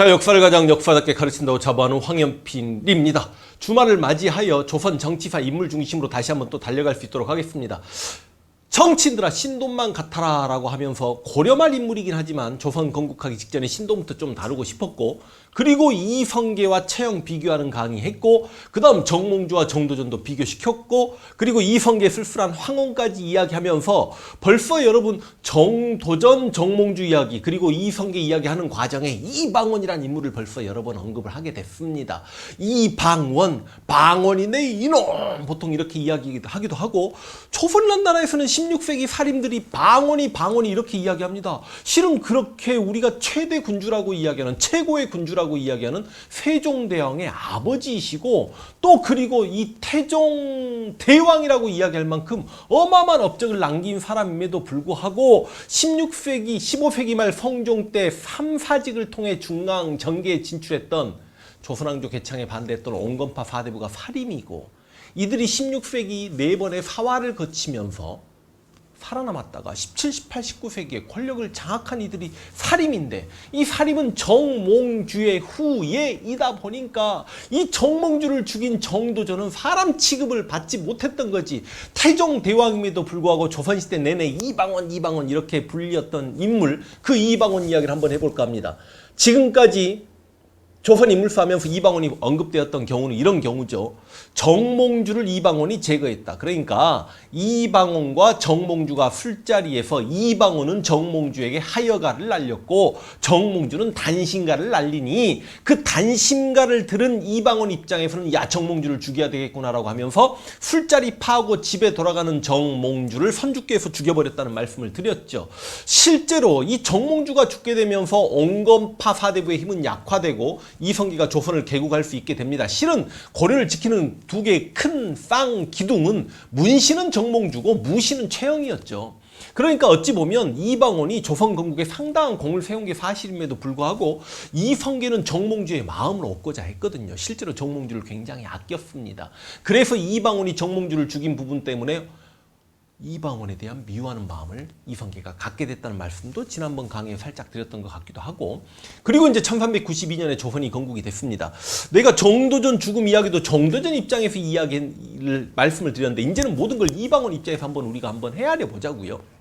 자, 역사를 가장 역사답게 가르친다고 자부하는 황현필입니다. 주말을 맞이하여 조선 정치사 인물 중심으로 다시 한번 또 달려갈 수 있도록 하겠습니다. 정치인들아 신돈만 같아라 라고 하면서 고려말 인물이긴 하지만 조선 건국하기 직전에 신돈부터 좀 다루고 싶었고 그리고 이성계와 최영 비교하는 강의 했고 그 다음 정몽주와 정도전도 비교시켰고 그리고 이성계 쓸쓸한 황혼까지 이야기하면서 벌써 여러분 정도전 정몽주 이야기 그리고 이성계 이야기하는 과정에 이방원이라는 인물을 벌써 여러 번 언급을 하게 됐습니다. 이방원 방원이네 이놈 보통 이렇게 이야기하기도 하고 조선이라는 나라에서는 16세기 살인들이 방언이 방언이 이렇게 이야기합니다. 실은 그렇게 우리가 최대 군주라고 이야기하는 최고의 군주라 고 이야기하는 세종대왕의 아버지이시고 또 그리고 이 태종 대왕이라고 이야기할 만큼 어마어마한 업적을 남긴 사람임에도 불구하고 16세기 15세기 말 성종 때 삼사직을 통해 중앙 정계에 진출했던 조선왕조 개창에 반대했던 온건파 사대부가 살인이고 이들이 16세기 네 번의 사화를 거치면서 살아남았다가 17, 18, 19세기에 권력을 장악한 이들이 살인인데 이 살인은 정몽주의 후예이다 보니까 이 정몽주를 죽인 정도전은 사람 취급을 받지 못했던 거지 태종 대왕임에도 불구하고 조선시대 내내 이방원 이방원 이렇게 불렸던 인물 그 이방원 이야기를 한번 해볼까 합니다. 지금까지 조선 인물사 하면서 이방원이 언급되었던 경우는 이런 경우죠. 정몽주를 이방원이 제거했다. 그러니까 이방원과 정몽주가 술자리에서 이방원은 정몽주에게 하여가를 날렸고 정몽주는 단신가를 날리니 그 단신가를 들은 이방원 입장에서는 야 정몽주를 죽여야 되겠구나라고 하면서 술자리 파고 집에 돌아가는 정몽주를 선주께서 죽여버렸다는 말씀을 드렸죠. 실제로 이 정몽주가 죽게 되면서 온건파 사대부의 힘은 약화되고 이성기가 조선을 개국할 수 있게 됩니다. 실은 고려를 지키는 두 개의 큰 쌍 기둥은 문신은 정몽주고 무신은 최영이었죠. 그러니까 어찌 보면 이방원이 조선 건국에 상당한 공을 세운 게 사실임에도 불구하고 이성계는 정몽주의 마음을 얻고자 했거든요. 실제로 정몽주를 굉장히 아꼈습니다. 그래서 이방원이 정몽주를 죽인 부분 때문에 이방원에 대한 미워하는 마음을 이성계가 갖게 됐다는 말씀도 지난번 강의에 살짝 드렸던 것 같기도 하고 그리고 이제 1392년에 조선이 건국이 됐습니다. 내가 정도전 죽음 이야기도 정도전 입장에서 이야기를 말씀을 드렸는데 이제는 모든 걸 이방원 입장에서 한번 우리가 한번 헤아려 보자고요.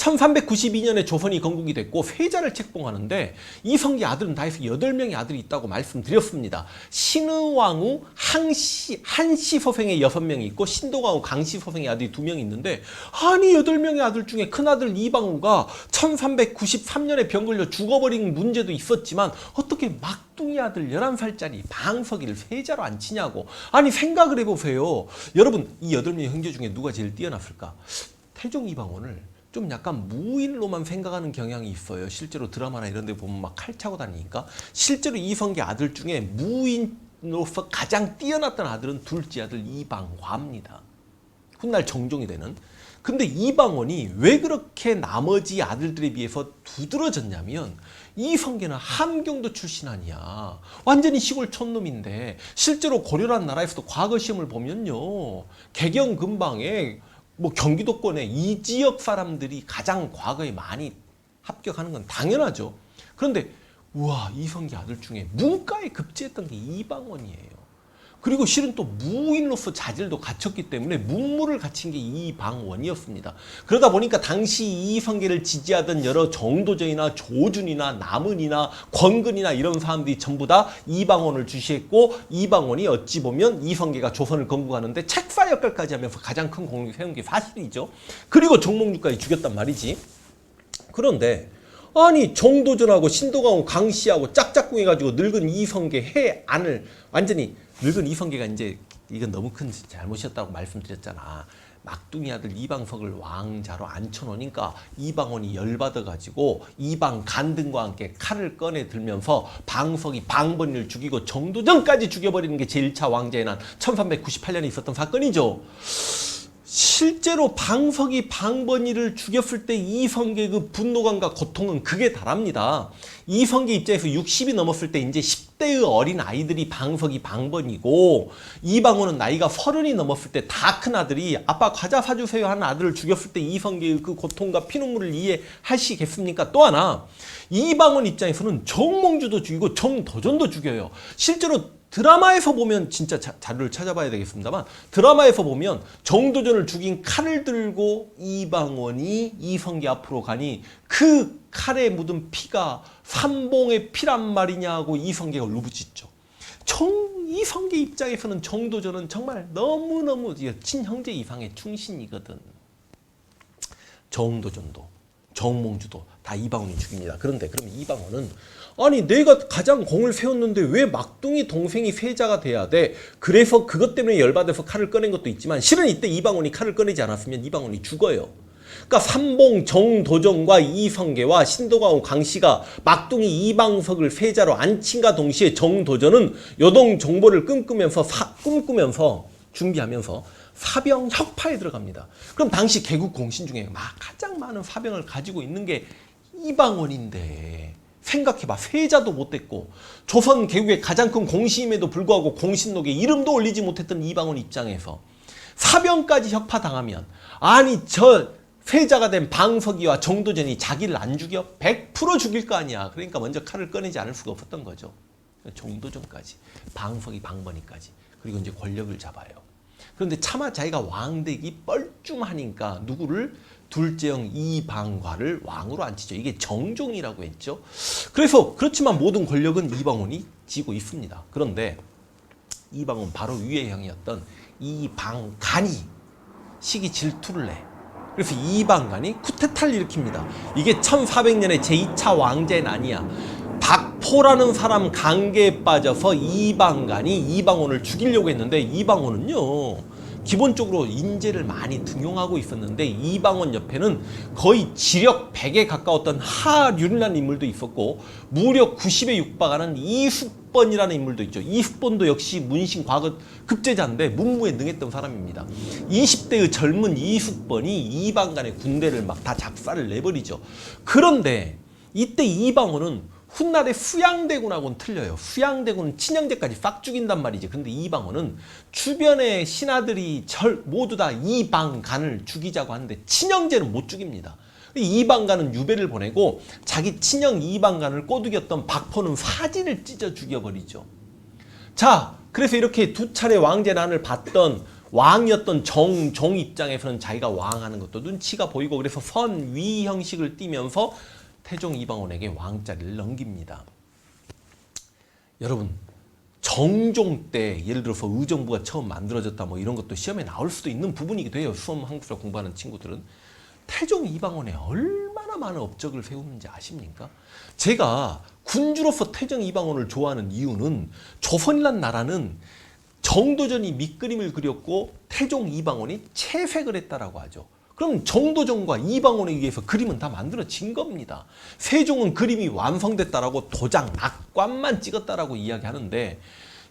1392년에 조선이 건국이 됐고 세자를 책봉하는데 이성계 아들은 다 해서 8명의 아들이 있다고 말씀드렸습니다. 신의왕후 항시, 한시 서생의 6명이 있고 신도왕후 강시 서생의 아들이 2명이 있는데 아니 8명의 아들 중에 큰아들 이방후가 1393년에 병 걸려 죽어버린 문제도 있었지만 어떻게 막둥이 아들 11살짜리 방석이를 세자로 안 치냐고 아니 생각을 해보세요. 여러분 이 8명의 형제 중에 누가 제일 뛰어났을까? 태종 이방원을 좀 약간 무인로만 생각하는 경향이 있어요. 실제로 드라마나 이런 데 보면 막 칼 차고 다니니까. 실제로 이성계 아들 중에 무인으로서 가장 뛰어났던 아들은 둘째 아들 이방화입니다. 훗날 정종이 되는. 근데 이방원이 왜 그렇게 나머지 아들들에 비해서 두드러졌냐면 이성계는 함경도 출신 아니야. 완전히 시골 촌놈인데 실제로 고려란 나라에서도 과거 시험을 보면요. 개경 근방에 뭐 경기도권의 이 지역 사람들이 가장 과거에 많이 합격하는 건 당연하죠. 그런데 우와 이성기 아들 중에 문과에 급제했던 게 이방원이에요. 그리고 실은 또 무인로서 자질도 갖췄기 때문에 문무를 갖춘 게 이방원이었습니다. 그러다 보니까 당시 이성계를 지지하던 여러 정도전이나 조준이나 남은이나 권근이나 이런 사람들이 전부 다 이방원을 주시했고 이방원이 어찌 보면 이성계가 조선을 건국하는데 책사 역할까지 하면서 가장 큰 공을 세운 게 사실이죠. 그리고 정몽주까지 죽였단 말이지. 그런데 아니 정도전하고 신도강하고 강씨하고 짝짝꿍 해가지고 늙은 이성계 해 안을 완전히 늙은 이성계가 이제 이건 너무 큰 잘못이었다고 말씀드렸잖아. 막둥이 아들 이방석을 왕자로 앉혀놓으니까 이방원이 열받아가지고 이방 간등과 함께 칼을 꺼내 들면서 방석이 방번이를 죽이고 정도전까지 죽여버리는 게 제1차 왕자의 난 1398년에 있었던 사건이죠. 실제로 방석이 방번이를 죽였을 때 이성계의 그 분노감과 고통은 극에 달합니다. 이성계 입장에서 60이 넘었을 때 이제 10대의 어린 아이들이 방석이 방번이고 이방원은 나이가 30이 넘었을 때 다 큰 아들이 아빠 과자 사주세요 하는 아들을 죽였을 때 이성계의 그 고통과 피눈물을 이해하시겠습니까? 또 하나 이방원 입장에서는 정몽주도 죽이고 정도전도 죽여요. 실제로 드라마에서 보면 진짜 자, 자료를 찾아봐야 되겠습니다만 드라마에서 보면 정도전을 죽인 칼을 들고 이방원이 이성계 앞으로 가니 그 칼에 묻은 피가 삼봉의 피란 말이냐고 이성계가 울부짖죠. 정 이성계 입장에서는 정도전은 정말 너무너무 친형제 이상의 충신이거든. 정도전도 정몽주도 다 이방원이 죽입니다. 그런데 그러면 이방원은 아니 내가 가장 공을 세웠는데 왜 막둥이 동생이 세자가 돼야 돼? 그래서 그것 때문에 열받아서 칼을 꺼낸 것도 있지만 실은 이때 이방원이 칼을 꺼내지 않았으면 이방원이 죽어요. 그러니까 삼봉 정도정과 이성계와 신도광 강씨가 막둥이 이방석을 세자로 앉힌과 동시에 정도전은 여동 정보를 꿈꾸면서 사, 꿈꾸면서 준비하면서 사병 혁파에 들어갑니다. 그럼 당시 개국 공신 중에 막 가장 많은 사병을 가지고 있는 게 이방원인데 생각해봐 세자도 못됐고 조선 개국의 가장 큰 공신임에도 불구하고 공신록에 이름도 올리지 못했던 이방원 입장에서 사병까지 혁파당하면 아니 저 세자가 된 방석이와 정도전이 자기를 안 죽여 100% 죽일 거 아니야. 그러니까 먼저 칼을 꺼내지 않을 수가 없었던 거죠. 정도전까지 방석이 방번이까지 그리고 이제 권력을 잡아요. 그런데 차마 자기가 왕되기 뻘쭘하니까 누구를 둘째형 이방과를 왕으로 앉히죠. 이게 정종이라고 했죠. 그래서 그렇지만 모든 권력은 이방원이 쥐고 있습니다. 그런데 이방원 바로 위의 형이었던 이방간이 시기 질투를 내. 그래서 이방간이 쿠데타를 일으킵니다. 이게 1400년의 제2차 왕제는 아니야. 박포라는 사람 관계에 빠져서 이방간이 이방원을 죽이려고 했는데 이방원은요. 기본적으로 인재를 많이 등용하고 있었는데 이방원 옆에는 거의 지력 100에 가까웠던 하륜이라는 인물도 있었고 무려 90에 육박하는 이숙번이라는 인물도 있죠. 이숙번도 역시 문신 과거 급제자인데 문무에 능했던 사람입니다. 20대의 젊은 이숙번이 이방간의 군대를 막 다 작사를 내버리죠. 그런데 이때 이방원은 훗날의 수양대군하고는 틀려요. 수양대군은 친형제까지 싹 죽인단 말이지. 근데 이방원은 주변의 신하들이 절 모두 다 이방간을 죽이자고 하는데 친형제는 못 죽입니다. 이방간은 유배를 보내고 자기 친형 이방간을 꼬드겼던 박포는 사진을 찢어 죽여버리죠. 자, 그래서 이렇게 두 차례 왕제난을 받던 왕이었던 정종 입장에서는 자기가 왕하는 것도 눈치가 보이고 그래서 선위 형식을 띠면서 태종 이방원에게 왕자리를 넘깁니다. 여러분 정종 때 예를 들어서 의정부가 처음 만들어졌다 뭐 이런 것도 시험에 나올 수도 있는 부분이기도 해요. 수험 한국사 공부하는 친구들은 태종 이방원에 얼마나 많은 업적을 세우는지 아십니까? 제가 군주로서 태종 이방원을 좋아하는 이유는 조선이란 나라는 정도전이 밑그림을 그렸고 태종 이방원이 채색을 했다라고 하죠. 그럼 정도전과 이방원에 의해서 그림은 다 만들어진 겁니다. 세종은 그림이 완성됐다라고 도장, 낙관만 찍었다라고 이야기하는데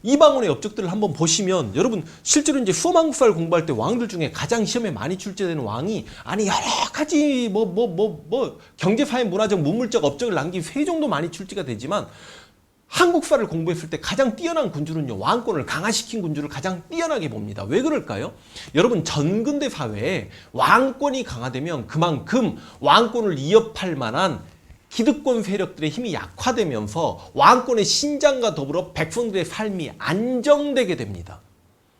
이방원의 업적들을 한번 보시면 여러분 실제로 이제 수험 한국사를 공부할 때 왕들 중에 가장 시험에 많이 출제되는 왕이 아니 여러 가지 뭐 뭐 뭐뭐 경제사회 문화적 문물적 업적을 남긴 세종도 많이 출제가 되지만 한국사를 공부했을 때 가장 뛰어난 군주는요 왕권을 강화시킨 군주를 가장 뛰어나게 봅니다. 왜 그럴까요? 여러분 전근대 사회에 왕권이 강화되면 그만큼 왕권을 이어팔 만한 기득권 세력들의 힘이 약화되면서 왕권의 신장과 더불어 백성들의 삶이 안정되게 됩니다.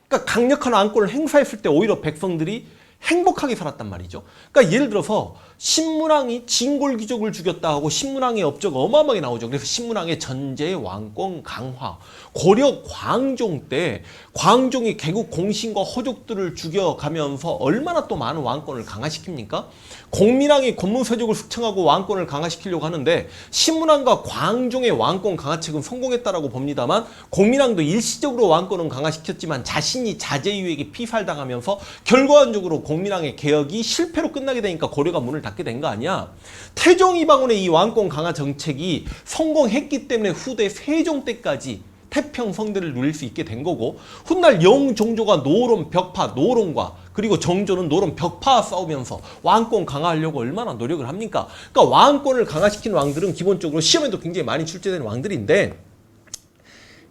그러니까 강력한 왕권을 행사했을 때 오히려 백성들이 행복하게 살았단 말이죠. 그러니까 예를 들어서 신문왕이 진골귀족을 죽였다 하고 신문왕의 업적 어마어마하게 나오죠. 그래서 신문왕의 전제 왕권 강화. 고려 광종 때 광종이 개국 공신과 호족들을 죽여가면서 얼마나 또 많은 왕권을 강화시킵니까? 공민왕이 권문서적을 숙청하고 왕권을 강화시키려고 하는데 신문왕과 광종의 왕권 강화책은 성공했다라고 봅니다만 공민왕도 일시적으로 왕권은 강화시켰지만 자신이 자제유에게 피살당하면서 결과적으로 공민왕의 개혁이 실패로 끝나게 되니까 고려가 문을 닫게 된 거 아니야. 태종 이방원의 이 왕권 강화 정책이 성공했기 때문에 후대 세종 때까지 태평 성대를 누릴 수 있게 된 거고 훗날 영종조가 노론 벽파 노론과 그 그리고 정조는 노론 벽파와 싸우면서 왕권 강화하려고 얼마나 노력을 합니까? 그러니까 왕권을 강화시킨 왕들은 기본적으로 시험에도 굉장히 많이 출제되는 왕들인데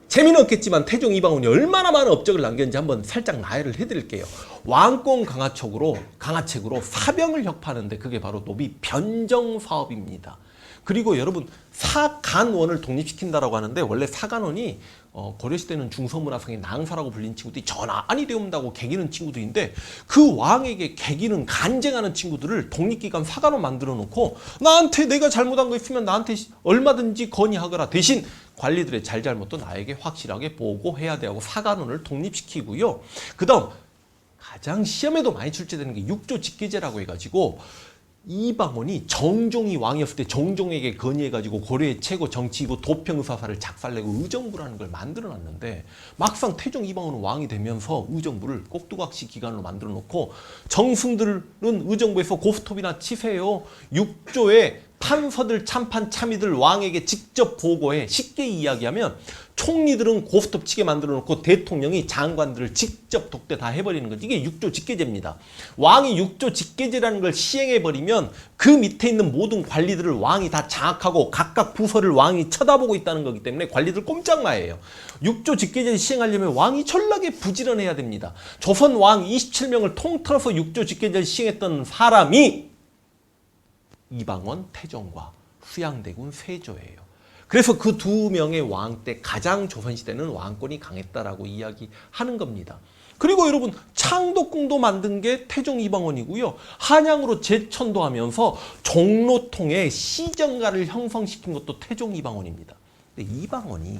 재미는 없겠지만 태종 이방원이 얼마나 많은 업적을 남겼는지 한번 살짝 나열을 해드릴게요. 왕권 강화책으로 강화책으로 사병을 혁파하는데 그게 바로 노비 변정 사업입니다. 그리고 여러분 사간원을 독립시킨다라고 하는데 원래 사간원이 어, 고려시대는 중서문화상의 낭사라고 불린 친구들이 전안이 되온다고 개기는 친구들인데 그 왕에게 개기는 간쟁하는 친구들을 독립기관 사간원 만들어 놓고 나한테 내가 잘못한 거 있으면 나한테 얼마든지 건의하거라 대신 관리들의 잘잘못도 나에게 확실하게 보고해야 되고 사간원을 독립시키고요. 그 다음 가장 시험에도 많이 출제되는 게 육조 직계제라고 해가지고 이방원이 정종이 왕이었을 때 정종에게 건의해가지고 고려의 최고 정치이고 도평사사를 작살내고 의정부라는 걸 만들어놨는데 막상 태종 이방원은 왕이 되면서 의정부를 꼭두각시 기관으로 만들어놓고 정승들은 의정부에서 고스톱이나 치세요. 육조의 판서들 참판 참의들 왕에게 직접 보고해 쉽게 이야기하면 총리들은 고스톱 치게 만들어 놓고 대통령이 장관들을 직접 독대 다 해버리는 거지. 이게 육조 직계제입니다. 왕이 육조 직계제라는 걸 시행해 버리면 그 밑에 있는 모든 관리들을 왕이 다 장악하고 각각 부서를 왕이 쳐다보고 있다는 거기 때문에 관리들 꼼짝마예요. 육조 직계제를 시행하려면 왕이 전락에 부지런해야 됩니다. 조선 왕 27명을 통틀어서 육조 직계제를 시행했던 사람이 이방원 태종과 수양대군 세조예요. 그래서 그 두 명의 왕 때 가장 조선시대는 왕권이 강했다라고 이야기하는 겁니다. 그리고 여러분 창덕궁도 만든 게 태종 이방원이고요. 한양으로 재천도 하면서 종로통에 시정가를 형성시킨 것도 태종 이방원입니다. 근데 이방원이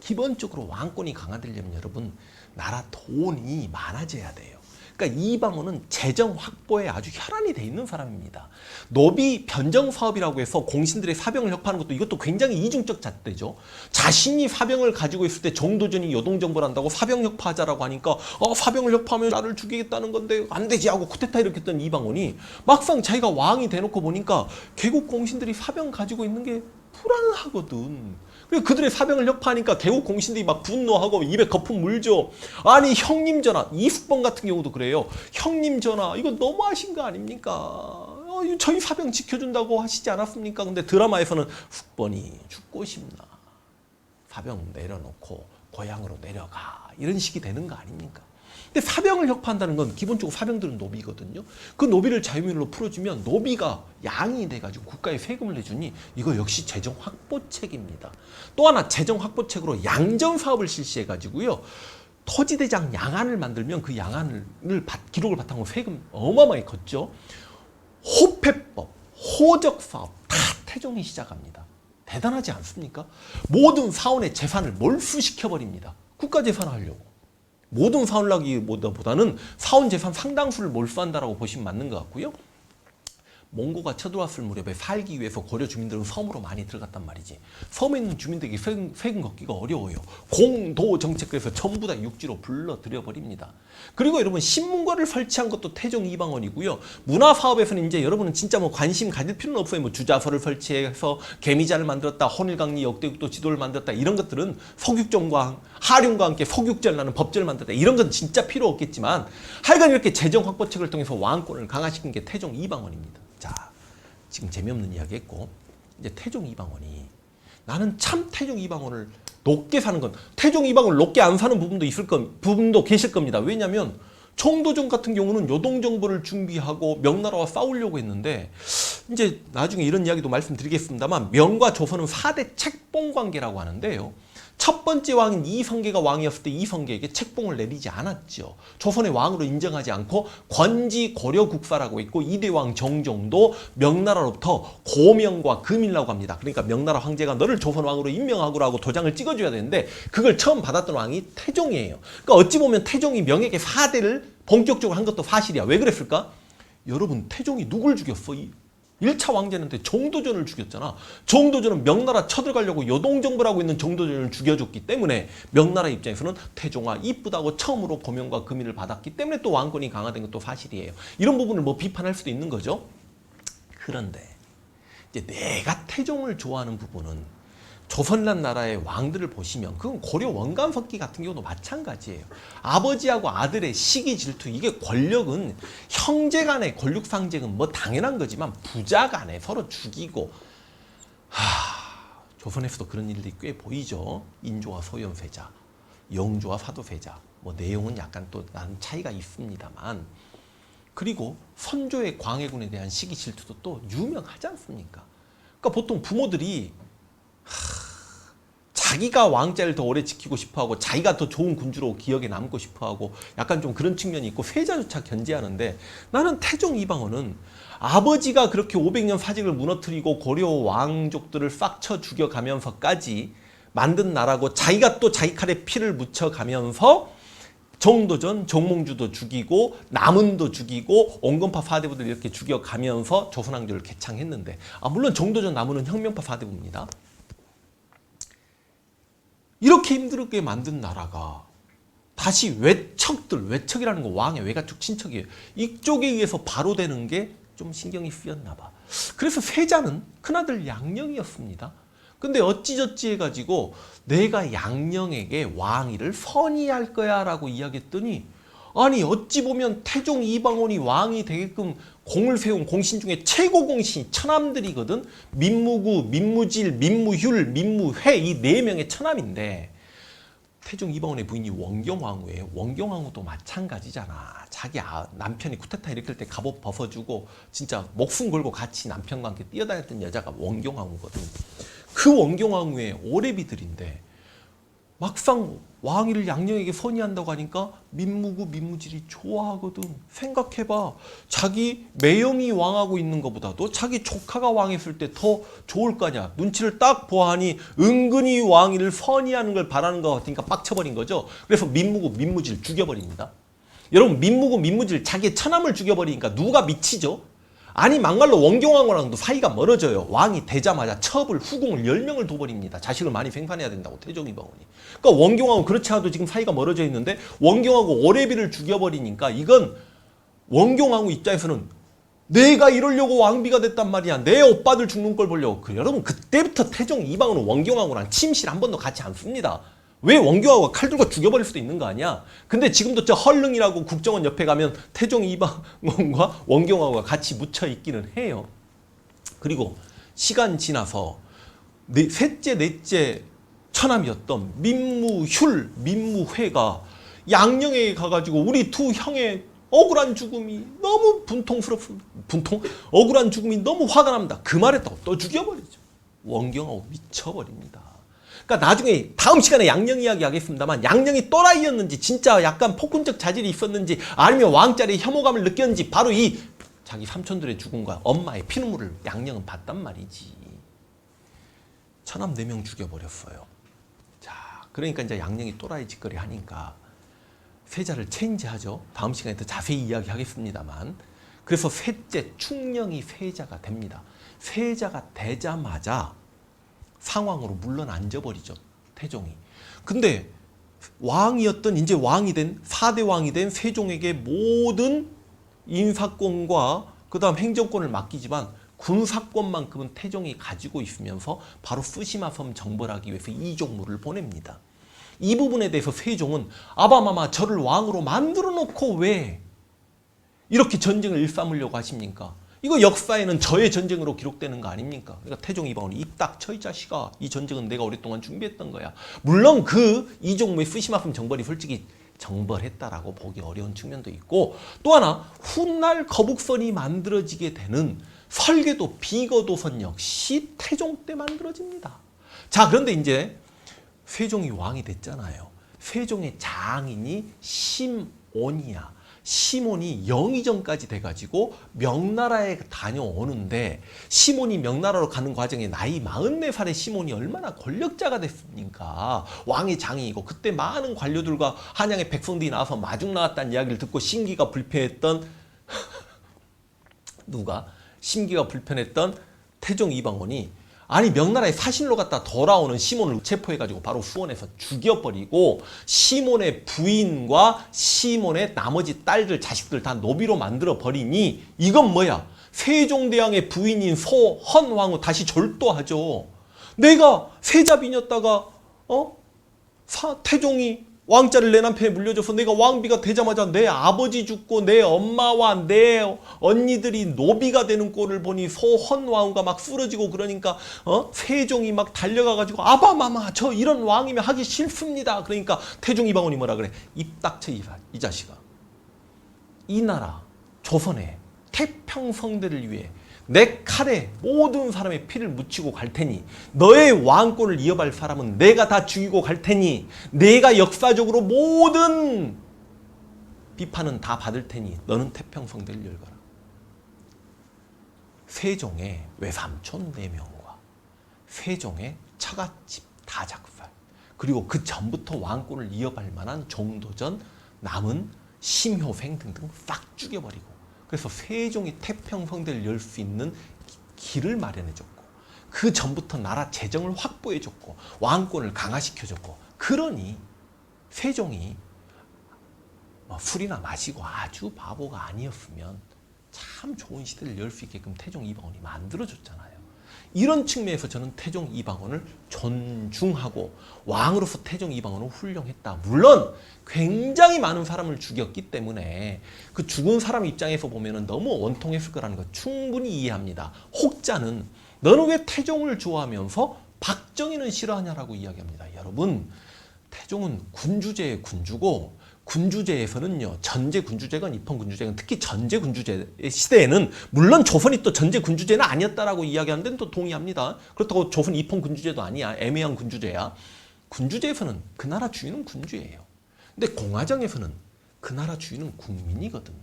기본적으로 왕권이 강화되려면 여러분 나라 돈이 많아져야 돼요. 그러니까 이방원은 재정 확보에 아주 혈안이 돼 있는 사람입니다. 노비 변정 사업이라고 해서 공신들의 사병을 협파하는 것도 이것도 굉장히 이중적 잣대죠. 자신이 사병을 가지고 있을 때 정도전이 요동정벌 한다고 사병 협파하자라고 하니까 어 사병을 협파하면 나를 죽이겠다는 건데 안 되지 하고 쿠데타 일으켰던 이방원이 막상 자기가 왕이 돼놓고 보니까 개국 공신들이 사병 가지고 있는 게 불안하거든. 그들의 사병을 협파하니까 개국 공신들이 막 분노하고 입에 거품 물죠. 아니 형님 전하 이숙범 같은 경우도 그래요. 형님 전하 이거 너무하신 거 아닙니까? 어, 저희 사병 지켜준다고 하시지 않았습니까? 근데 드라마에서는 숙번이 죽고 싶나 사병 내려놓고 고향으로 내려가 이런 식이 되는 거 아닙니까? 근데 사병을 혁파한다는 건 기본적으로 사병들은 노비거든요. 그 노비를 자유민으로 풀어주면 노비가 양이 돼가지고 국가에 세금을 내주니 이거 역시 재정 확보책입니다. 또 하나 재정 확보책으로 양정 사업을 실시해가지고요. 토지대장 양안을 만들면 그 양안을 바- 기록을 바탕으로 세금 어마어마하게 걷죠. 호패법, 호적 사업 다 태종이 시작합니다. 대단하지 않습니까? 모든 사원의 재산을 몰수시켜 버립니다. 국가 재산 하려고. 모든 사원라기보다는 사원 재산 상당수를 몰수한다라고 보시면 맞는 것 같고요. 몽고가 쳐들어왔을 무렵에 살기 위해서 고려 주민들은 섬으로 많이 들어갔단 말이지. 섬에 있는 주민들에게 세금, 세금 걷기가 어려워요. 공도 정책에서 전부 다 육지로 불러들여 버립니다. 그리고 여러분 신문과를 설치한 것도 태종 이방원이고요. 문화 사업에서는 이제 여러분은 진짜 뭐 관심 가질 필요는 없어요. 뭐 주자서를 설치해서 개미자를 만들었다, 혼일강리 역대국도 지도를 만들었다 이런 것들은 석육정과 하륜과 함께 석육절라는 법제를 만들었다 이런 건 진짜 필요 없겠지만 하여간 이렇게 재정 확보책을 통해서 왕권을 강화시킨 게 태종 이방원입니다. 자, 지금 재미없는 이야기 했고 이제 태종 이방원이 나는 참 태종 이방원을 높게 사는 건 태종 이방원을 높게 안 사는 부분도 있을 건 부분도 계실 겁니다. 왜냐하면 청도전 같은 경우는 요동정벌을 준비하고 명나라와 싸우려고 했는데 이제 나중에 이런 이야기도 말씀드리겠습니다만 명과 조선은 4대 책봉 관계라고 하는데요. 첫 번째 왕인 이성계가 왕이었을 때 이성계에게 책봉을 내리지 않았죠. 조선의 왕으로 인정하지 않고 권지 고려 국사라고 있고 이대왕 정종도 명나라로부터 고명과 금이라고 합니다. 그러니까 명나라 황제가 너를 조선 왕으로 임명하고라고 도장을 찍어줘야 되는데 그걸 처음 받았던 왕이 태종이에요. 그러니까 어찌 보면 태종이 명에게 사대를 본격적으로 한 것도 사실이야. 왜 그랬을까? 여러분 태종이 누굴 죽였어? 이 1차 왕제는데 정도전을 죽였잖아. 정도전은 명나라 쳐들어가려고 여동정벌하고 있는 정도전을 죽여줬기 때문에 명나라 입장에서는 태종아 이쁘다고 처음으로 고명과 금인을 받았기 때문에 또 왕권이 강화된 것도 사실이에요. 이런 부분을 뭐 비판할 수도 있는 거죠. 그런데 이제 내가 태종을 좋아하는 부분은 조선란 나라의 왕들을 보시면 그건 고려 원간석기 같은 경우도 마찬가지예요. 아버지하고 아들의 시기 질투 이게 권력은 형제 간의 권력 상쟁은 뭐 당연한 거지만 부자 간에 서로 죽이고 하, 조선에서도 그런 일들이 꽤 보이죠. 인조와 소현세자, 영조와 사도세자. 뭐 내용은 약간 또 나는 차이가 있습니다만 그리고 선조의 광해군에 대한 시기 질투도 또 유명하지 않습니까? 그러니까 보통 부모들이 자기가 왕자를 더 오래 지키고 싶어하고 자기가 더 좋은 군주로 기억에 남고 싶어하고 약간 좀 그런 측면이 있고 세자조차 견제하는데 나는 태종 이방원은 아버지가 그렇게 500년 사직을 무너뜨리고 고려 왕족들을 싹쳐 죽여가면서까지 만든 나라고 자기가 또 자기 칼에 피를 묻혀가면서 정도전 정몽주도 죽이고 남은도 죽이고 온건파 사대부들 이렇게 죽여가면서 조선왕조를 개창했는데 아 물론 정도전 남은은 혁명파 사대부입니다. 이렇게 힘들게 만든 나라가 다시 외척들, 외척이라는 거 왕의 외가축 친척이에요. 이쪽에 의해서 바로 되는 게 좀 신경이 쓰였나 봐. 그래서 세자는 큰아들 양령이었습니다. 근데 어찌저찌 해가지고 내가 양령에게 왕위를 선의할 거야 라고 이야기했더니 아니 어찌 보면 태종 이방원이 왕이 되게끔 공을 세운 공신 중에 최고 공신이 처남들이거든 민무구, 민무질, 민무휼, 민무회 이 네 명의 처남인데 태종 이방원의 부인이 원경왕후예요. 원경왕후도 마찬가지잖아. 자기 아, 남편이 쿠데타 일으킬 때 갑옷 벗어주고 진짜 목숨 걸고 같이 남편과 함께 뛰어다녔던 여자가 원경왕후거든. 그 원경왕후의 오래비들인데 막상 왕위를 양령에게 선의한다고 하니까 민무구 민무질이 좋아하거든. 생각해봐. 자기 매형이 왕하고 있는 것보다도 자기 조카가 왕했을 때 더 좋을 거 아니야. 눈치를 딱 보아하니 은근히 왕위를 선의하는 걸 바라는 것 같으니까 빡쳐버린 거죠. 그래서 민무구 민무질 죽여버립니다. 여러분 민무구 민무질 자기 처남을 죽여버리니까 누가 미치죠? 아니 막말로 원경왕후랑도 사이가 멀어져요. 왕이 되자마자 첩을 후궁을 10명을 둬버립니다. 자식을 많이 생산해야 된다고 태종이방원이. 그러니까 원경왕후 그렇지 않아도 지금 사이가 멀어져 있는데 원경왕후 오래비를 죽여버리니까 이건 원경왕후 입장에서는 내가 이러려고 왕비가 됐단 말이야. 내 오빠들 죽는 걸 보려고. 그 여러분 그때부터 태종 이방원은 원경왕후랑 침실 한 번도 같이 안 씁니다. 왜 원경하고 칼 들고 죽여버릴 수도 있는 거 아니야? 근데 지금도 저 헐릉이라고 국정원 옆에 가면 태종 이방원과 원경하고가 같이 묻혀 있기는 해요. 그리고 시간 지나서 네, 셋째, 넷째 처남이었던 민무휼, 민무회가 양령에 가가지고 우리 두 형의 억울한 죽음이 너무 분통스럽습니다. 분통? 억울한 죽음이 너무 화가 납니다. 그 말했다고 또 죽여버리죠. 원경하고 미쳐버립니다. 그러니까 나중에 다음 시간에 양령 이야기 하겠습니다만 양령이 또라이였는지 진짜 약간 폭군적 자질이 있었는지 아니면 왕자리에 혐오감을 느꼈는지 바로 이 자기 삼촌들의 죽음과 엄마의 피눈물을 양령은 봤단 말이지. 처남 네명 죽여버렸어요. 자, 그러니까 이제 양령이 또라이 짓거리 하니까 세자를 체인지하죠. 다음 시간에 더 자세히 이야기하겠습니다만. 그래서 셋째 충령이 세자가 됩니다. 세자가 되자마자 상황으로 물론 앉아버리죠. 태종이. 근데 왕이었던 이제 왕이 된 4대 왕이 된 세종에게 모든 인사권과 그 다음 행정권을 맡기지만 군사권만큼은 태종이 가지고 있으면서 바로 쓰시마섬 정벌하기 위해서 이종무를 보냅니다. 이 부분에 대해서 세종은 아바마마 저를 왕으로 만들어 놓고 왜 이렇게 전쟁을 일삼으려고 하십니까? 이거 역사에는 저의 전쟁으로 기록되는 거 아닙니까? 그러니까 태종 이방원이 입닥쳐 이 자식아 이 전쟁은 내가 오랫동안 준비했던 거야. 물론 그 이종무의 쓰시마품 정벌이 솔직히 정벌했다라고 보기 어려운 측면도 있고 또 하나 훗날 거북선이 만들어지게 되는 설계도 비거도선 역시 태종 때 만들어집니다. 자 그런데 이제 세종이 왕이 됐잖아요. 세종의 장인이 심온이야. 시몬이 영의정까지 돼가지고 명나라에 다녀오는데 시몬이 명나라로 가는 과정에 나이 44살의 시몬이 얼마나 권력자가 됐습니까? 왕의 장이고 그때 많은 관료들과 한양의 백성들이 나와서 마중 나왔다는 이야기를 듣고 심기가 불편했던 누가? 심기가 불편했던 태종 이방원이 아니 명나라에 사신로 갔다 돌아오는 시몬을 체포해가지고 바로 수원에서 죽여버리고 시몬의 부인과 시몬의 나머지 딸들 자식들 다 노비로 만들어 버리니 이건 뭐야? 세종대왕의 부인인 소헌왕후 다시 졸도하죠. 내가 세자빈이었다가 어 사, 태종이 왕자를 내 남편에 물려줘서 내가 왕비가 되자마자 내 아버지 죽고 내 엄마와 내 언니들이 노비가 되는 꼴을 보니 소헌왕후가 막 쓰러지고 그러니까 어? 세종이 막 달려가가지고 아바마마 저 이런 왕이면 하기 싫습니다. 그러니까 태종 이방원이 뭐라 그래? 입 닥쳐 이, 이 자식아. 이 나라 조선의 태평성대를 위해 내 칼에 모든 사람의 피를 묻히고 갈 테니 너의 왕권을 이어갈 사람은 내가 다 죽이고 갈 테니 내가 역사적으로 모든 비판은 다 받을 테니 너는 태평성대를 열거라. 세종의 외삼촌 네명과 세종의 처갓집 다 작살 그리고 그 전부터 왕권을 이어갈 만한 정도전 남은 심효생 등등 싹 죽여버리고 그래서 세종이 태평성대를 열 수 있는 기- 길을 마련해줬고 그 전부터 나라 재정을 확보해줬고 왕권을 강화시켜줬고 그러니 세종이 뭐 술이나 마시고 아주 바보가 아니었으면 참 좋은 시대를 열 수 있게끔 태종 이방원이 만들어줬잖아요. 이런 측면에서 저는 태종 이방원을 존중하고 왕으로서 태종 이방원은 훌륭했다. 물론 굉장히 많은 사람을 죽였기 때문에 그 죽은 사람 입장에서 보면은 너무 원통했을 거라는 거 충분히 이해합니다. 혹자는 너는 왜 태종을 좋아하면서 박정희는 싫어하냐라고 이야기합니다. 여러분 태종은 군주제의 군주고 군주제에서는요 전제 군주제건 입헌 군주제건 특히 전제 군주제의 시대에는 물론 조선이 또 전제 군주제는 아니었다라고 이야기하는 데는 또 동의합니다. 그렇다고 조선 입헌 군주제도 아니야 애매한 군주제야. 군주제에서는 그 나라 주인은 군주예요. 근데 공화정에서는 그 나라 주인은 국민이거든.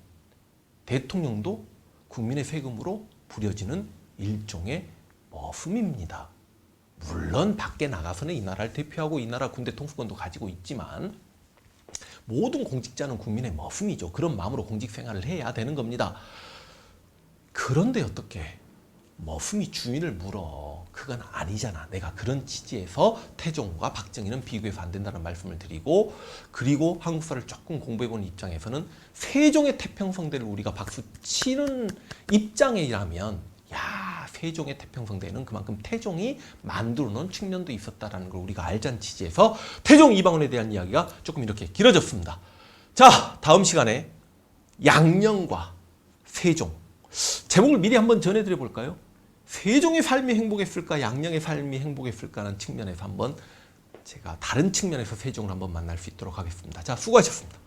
대통령도 국민의 세금으로 부려지는 일종의 머슴입니다. 물론 밖에 나가서는 이 나라를 대표하고 이 나라 군대 통수권도 가지고 있지만 모든 공직자는 국민의 머슴이죠. 그런 마음으로 공직 생활을 해야 되는 겁니다. 그런데 어떻게 머슴이 주인을 물어? 그건 아니잖아. 내가 그런 취지에서 태종과 박정희는 비교해서 안 된다는 말씀을 드리고 그리고 한국사를 조금 공부해본 입장에서는 세종의 태평성대를 우리가 박수 치는 입장이라면 야 세종의 태평성대는 그만큼 태종이 만들어 놓은 측면도 있었다라는 걸 우리가 알자는 취지에서 태종 이방원에 대한 이야기가 조금 이렇게 길어졌습니다. 자 다음 시간에 양령과 세종 제목을 미리 한번 전해드려 볼까요? 세종의 삶이 행복했을까, 양령의 삶이 행복했을까라는 측면에서 한번 제가 다른 측면에서 세종을 한번 만날 수 있도록 하겠습니다. 자, 수고하셨습니다.